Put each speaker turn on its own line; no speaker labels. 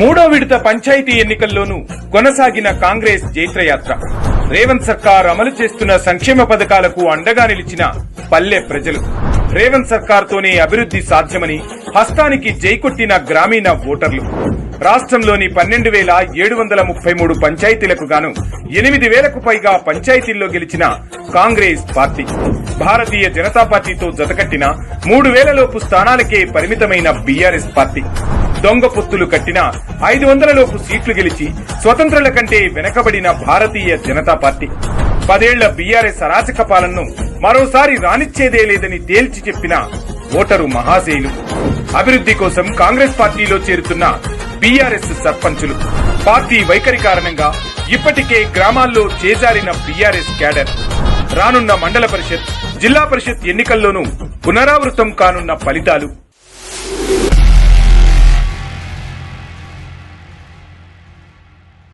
మూడో విడత పంచాయతీ ఎన్నికల్లోనూ కొనసాగిన కాంగ్రెస్ జైత్రయాత్ర. రేవంత్ సర్కార్ అమలు చేస్తున్న సంక్షేమ పథకాలకు అండగా నిలిచిన పల్లె ప్రజలు. రేవంత్ సర్కార్తోనే అభివృద్ధి సాధ్యమని హస్తానికి జైకొట్టిన గ్రామీణ ఓటర్లు. రాష్ట్రంలోని పన్నెండు వేల ఏడు వందల ముప్పై మూడు పంచాయతీలకు గాను ఎనిమిది వేలకు పైగా పంచాయతీల్లో గెలిచిన కాంగ్రెస్ పార్టీ. భారతీయ జనతా పార్టీతో జతకట్టిన మూడు వేలలోపు స్థానాలకే పరిమితమైన బీఆర్ఎస్ పార్టీ. దొంగ పొత్తులు కట్టిన ఐదు వందల లోపు సీట్లు గెలిచి స్వతంత్రుల కంటే వెనకబడిన భారతీయ జనతా పార్టీ. పదేళ్ళ బీఆర్ఎస్ అరాచక పాలనను మరోసారి రానిచ్చేదే లేదని తేల్చి చెప్పిన ఓటరు మహాశైలు. అభివృద్ధి కోసం కాంగ్రెస్ పార్టీలో చేరుతున్న బీఆర్ఎస్ సర్పంచులు. పార్టీ వైఖరి కారణంగా ఇప్పటికే గ్రామాల్లో చేజారిన బీఆర్ఎస్ క్యాడర్. రానున్న మండల పరిషత్ జిల్లా పరిషత్ ఎన్నికల్లోనూ పునరావృతం కానున్న ఫలితాలు.